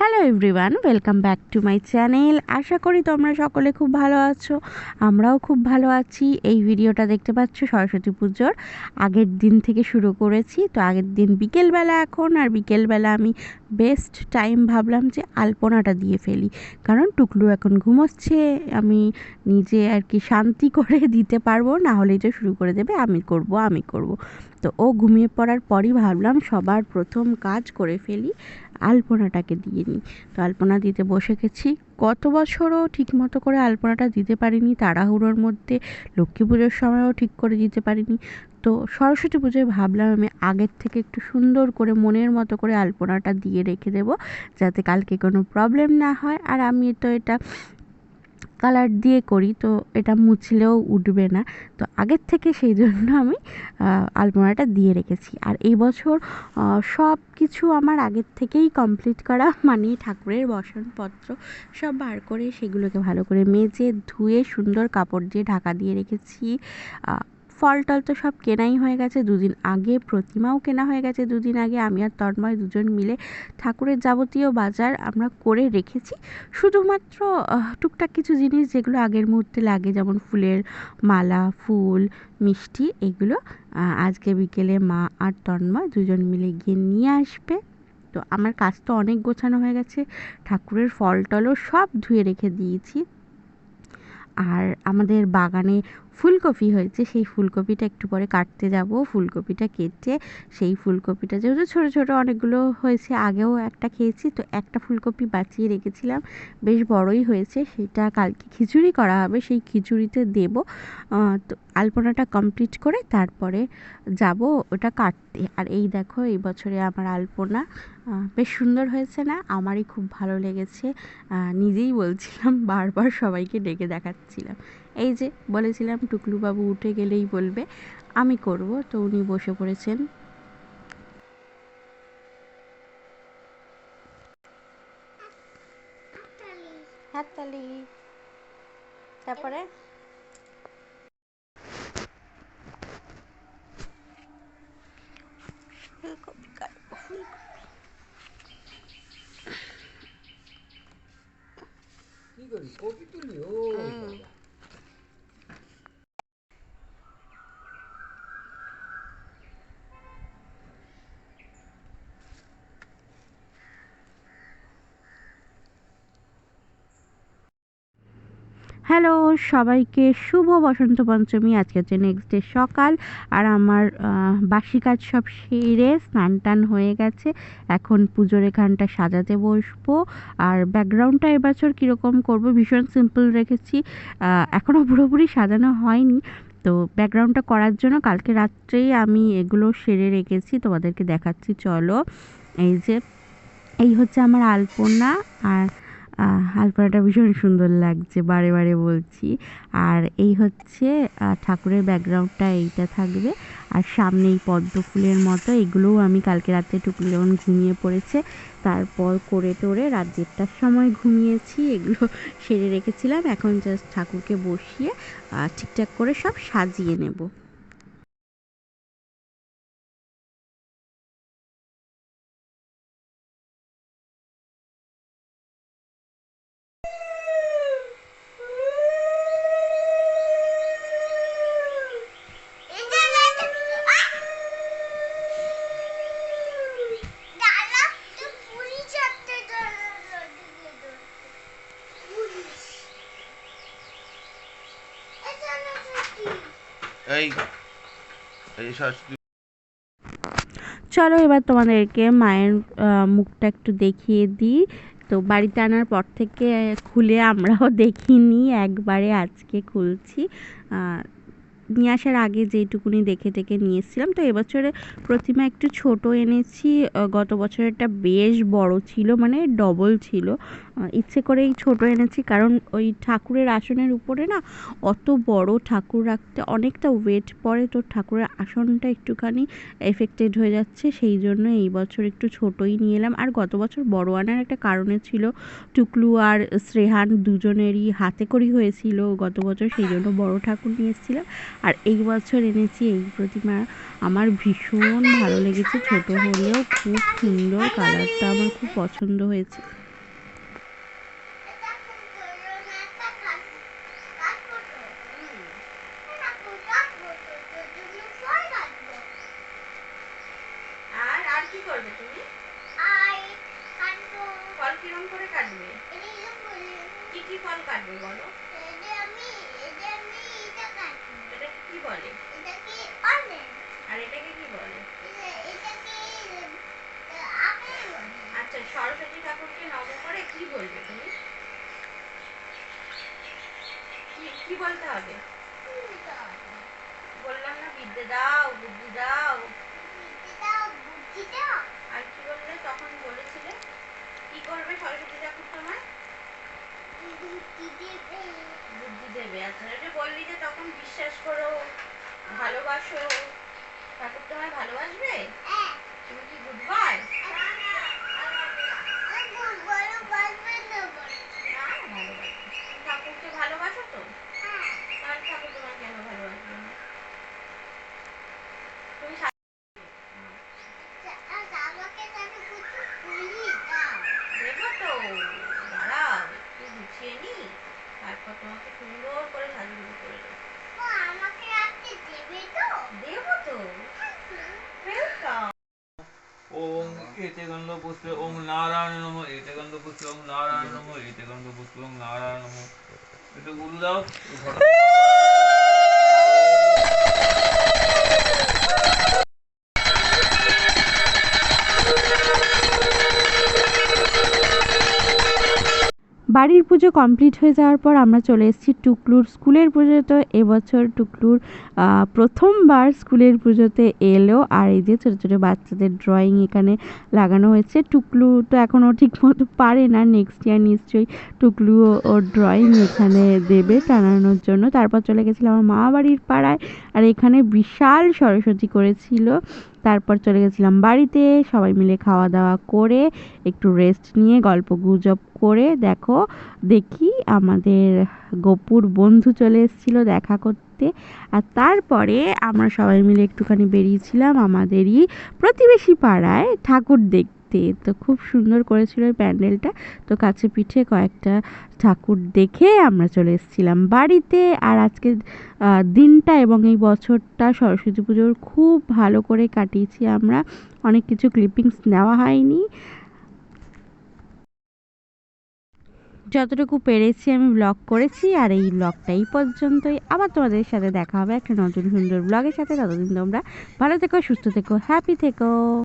Hello everyone welcome back to my channel আশা করি তোমরা সকলে খুব ভালো আছো। আমরাও খুব ভালো আছি। এই ভিডিওটা দেখতে পাচ্ছ সরস্বতী পুজোর। আগের দিন থেকে শুরু করেছি। তো আগের দিন বিকেলবেলা এখন, আর বিকেলবেলা আমি বেস্ট টাইম ভাবলাম যে আলপনাটা দিয়ে ফেলি। কারণ টুকলু এখন ঘুমোচ্ছে। আমি নিজে আর কি শান্তি করে দিতে পারব, না হলে এটা শুরু করে দেবে, আমি করব আমি করব। তো ও ঘুমিয়ে পড়ার পরই ভাবলাম সবার প্রথম কাজ করে ফেলি, আলপনাটাকে দিয়ে। নিই তো আলপনা দিতে বসে গেছি। গত বছরও ঠিক মতো করে আলপনাটা দিতে পারিনি, তাড়াহুড়োর মধ্যে লক্ষ্মী পুজোর সময়ও ঠিক করে দিতে পারিনি। তো সরস্বতী পুজোয় ভাবলাম আমি আগের থেকে একটু সুন্দর করে মনের মতো করে আলপনাটা দিয়ে রেখে দেবো, যাতে কালকে কোনো প্রবলেম না হয়। আর আমি তো এটা কালার দিয়ে করি, তো এটা মুছলেও উঠবে না। তো আগের থেকে সেই জন্য আমি আলপনাটা দিয়ে রেখেছি। আর এই বছর সব কিছু আমার আগের থেকেই কমপ্লিট করা মানে ঠাকুরের বসনপত্র সব বার করে সেগুলোকে ভালো করে মেজে ধুয়ে সুন্দর কাপড় দিয়ে ঢাকা দিয়ে রেখেছি। ফল টল তো সব কেনাই হয়ে গেছে। দুদিন আগে প্রতিমাও কেনা হয়ে গেছে। দুদিন আগে আমি আর তন্ময় দুজন মিলে ঠাকুরের যাবতীয় বাজার আমরা করে রেখেছি। শুধুমাত্র টুকটাক কিছু জিনিস যেগুলো আগের মুহূর্তে লাগে, যেমন ফুলের মালা, ফুল, মিষ্টি, এগুলো আজকে বিকেলে মা আর তন্ময় দুজন মিলে গিয়ে নিয়ে আসবে। তো আমার কাজ তো অনেক গোছানো হয়ে গেছে। ঠাকুরের ফল টলও সব ধুয়ে রেখে দিয়েছি। আর আমাদের বাগানে ফুলকপি হয়েছে, সেই ফুলকপিটা একটু পরে কাটতে যাব। ফুলকপিটা কেটে সেই ফুলকপিটা যেহেতু ছোটো ছোটো অনেকগুলো হয়েছে, আগেও একটা খেয়েছি। তো একটা ফুলকপি বাঁচিয়ে রেখেছিলাম, বেশ বড়ই হয়েছে, সেটা কালকে খিচুড়ি করা হবে, সেই খিচুড়িতে দেব। তো আলপনাটা কমপ্লিট করে তারপরে যাব ওটা কাটতে। আর এই দেখো, এই বছরে আমার আলপনা বেশ সুন্দর হয়েছে না? আমারই খুব ভালো লেগেছে। নিজেই বলছিলাম, বারবার সবাইকে ডেকে দেখাচ্ছিলাম। এই যে বলেছিলাম টুকলুবাবু উঠে গেলেই বলবে আমি করব। তো উনি বসে পড়েছেন। হাততালি। তারপরে? ফুলকপি কাটবো ফুলকপি কি করি কপি তুলি ও হ্যালো, সবাইকে শুভ বসন্ত পঞ্চমী। আজকে হচ্ছে নেক্সট ডে সকাল, আর আমার বাসি কাজ সব সেরে স্নান টান হয়ে গেছে। এখন পুজোর এখানটা সাজাতে বসবো। আর ব্যাকগ্রাউন্ডটা এবছর কীরকম করব ভীষণ সিম্পল রেখেছি। এখনও পুরোপুরি সাজানো হয়নি। তো ব্যাকগ্রাউন্ডটা করার জন্য কালকে রাত্রেই আমি এগুলো সেরে রেখেছি। তোমাদেরকে দেখাচ্ছি, চলো। এই যে, এই হচ্ছে আমার আলপনা। আর আলপনাটা ভীষণ সুন্দর লাগছে, বারে বারে বলছি। আর এই হচ্ছে ঠাকুরের ব্যাকগ্রাউন্ডটা এইটা থাকবে। আর সামনে এই পদ্ম ফুলের মতো, এগুলোও আমি কালকে রাত্রে টুকু যখন ঘুমিয়ে পড়েছে, তারপর করে টোরে রাত দেড়টার সময় ঘুমিয়েছি, এগুলো সেরে রেখেছিলাম। এখন জাস্ট ঠাকুরকে বসিয়ে ঠিকঠাক করে সব সাজিয়ে নেব। এই চলো এবার তোমাদেরকে মায়ের মুখটা একটু দেখিয়ে দিই। তো বাড়িতে আনার পর থেকে খুলে আমরাও দেখিনি, একবারে আজকে খুলছি। নিয়ে আসার আগে যেটুকুনি দেখে টেকে নিয়ে এসেছিলাম তো এবছরে প্রতিমা একটু ছোট এনেছি। গত বছরেরটা বেশ বড় ছিল মানে ডবল ছিল। ইচ্ছে করেই ছোট এনেছি, কারণ ওই ঠাকুরের আসনের উপরে না অত বড় ঠাকুর রাখতে অনেকটা ওয়েট পড়ে। তো ঠাকুরের আসনটা একটুখানি এফেক্টেড হয়ে যাচ্ছে, সেই জন্য এই বছর একটু ছোটই নিয়ে এলাম। আর গত বছর বড় আনার একটা কারণে ছিল টুকলু আর শ্রেহান দুজনেরই হাতে করি হয়েছিল গত বছর, সেই জন্য বড় ঠাকুর নিয়ে এসেছিলাম। আর এই বছর এনেছি এই প্রতিমা। আমার ভীষণ ভালো লেগেছে ছোট হলেও খুব সুন্দর কালারটা আমার খুব পছন্দ হয়েছে। কি ফল কাটবে বলো? কি বলে? আর এটাকে কি আচ্ছা সরস্বতী ঠাকুরকে নম করে কি বলবে তুমি? কি কি বলতে হবে? বললাম না বিদ্যে দাও বুদ্ধি দাও। আর কি বললে তখন বলেছিলে কি করবে সরস্বতী ঠাকুর তোমায় বুদ্ধি দেবে বুদ্ধি দেবে আচ্ছা এটা বললি যে তখন বিশ্বাস করো ভালোবাসো ঠাকুর তোমায় ভালোবাসবে? হ্যাঁ। তুমি কি গুড বাই ঠাকুরকে ভালোবাসো তো? হ্যাঁ। তাহলে ঠাকুর তোমায় কেন ভালোবাসবে? তুমি আচ্ছা, দেবো তো। দাঁড়াও একটু গুছিয়ে নি। তারপর তোমাকে ওম এতে গন্ধ পুষ্পে ওম নারায়ণ নম এতে গন্ধ পুষ্পে ওম নারায়ণ নম এতে গন্ধ পুষ্পে ওম বাড়ির পুজো কমপ্লিট হয়ে যাওয়ার পর আমরা চলে এসেছি টুকলুর স্কুলের পুজোতে। এবছর টুকলুর প্রথমবার স্কুলের পুজোতে এলো। আর এই যে ছোটো ছোটো বাচ্চাদের ড্রয়িং এখানে লাগানো হয়েছে। টুকলু তো এখনও ঠিক মতো পারে না। নেক্সট ইয়ার নিশ্চয়ই টুকলু ওর ড্রয়িং এখানে দেবে টানানোর জন্য। তারপর চলে গেছিলাম আমার মা বাড়ির পাড়ায়। আর এখানে বিশাল সরস্বতী করেছিল। তারপর চলে গেছিলাম বাড়িতে। সবাই মিলে খাওয়া দাওয়া করে একটু রেস্ট নিয়ে গল্প গুজব করে দেখো, দেখি আমাদের গপুর বন্ধু চলে এসেছিল দেখা করতে। আর তারপরে আমরা সবাই মিলে একটুখানি বেরিয়েছিলাম আমাদেরই প্রতিবেশী পাড়ায় ঠাকুর দেখতে। তো খুব সুন্দর করেছিল ওই প্যান্ডেলটা। তো কাছে পিঠে কয়েকটা ঠাকুর দেখে আমরা চলে এসেছিলাম বাড়িতে। আর আজকে দিনটা এবং এই বছরটা সরস্বতী পুজোর খুব ভালো করে কাটিয়েছি আমরা। অনেক কিছু ক্লিপিংস নেওয়া হয়নি। যতটুকু পেরেছি আমি ব্লগ করেছি, আর এই ব্লগটাই পর্যন্তই। আবার তোমাদের সাথে দেখা হবে একটা নতুন সুন্দর ব্লগের সাথে। ততদিন তোমরা ভালো থেকো, সুস্থ থেকো হ্যাপি থেকো।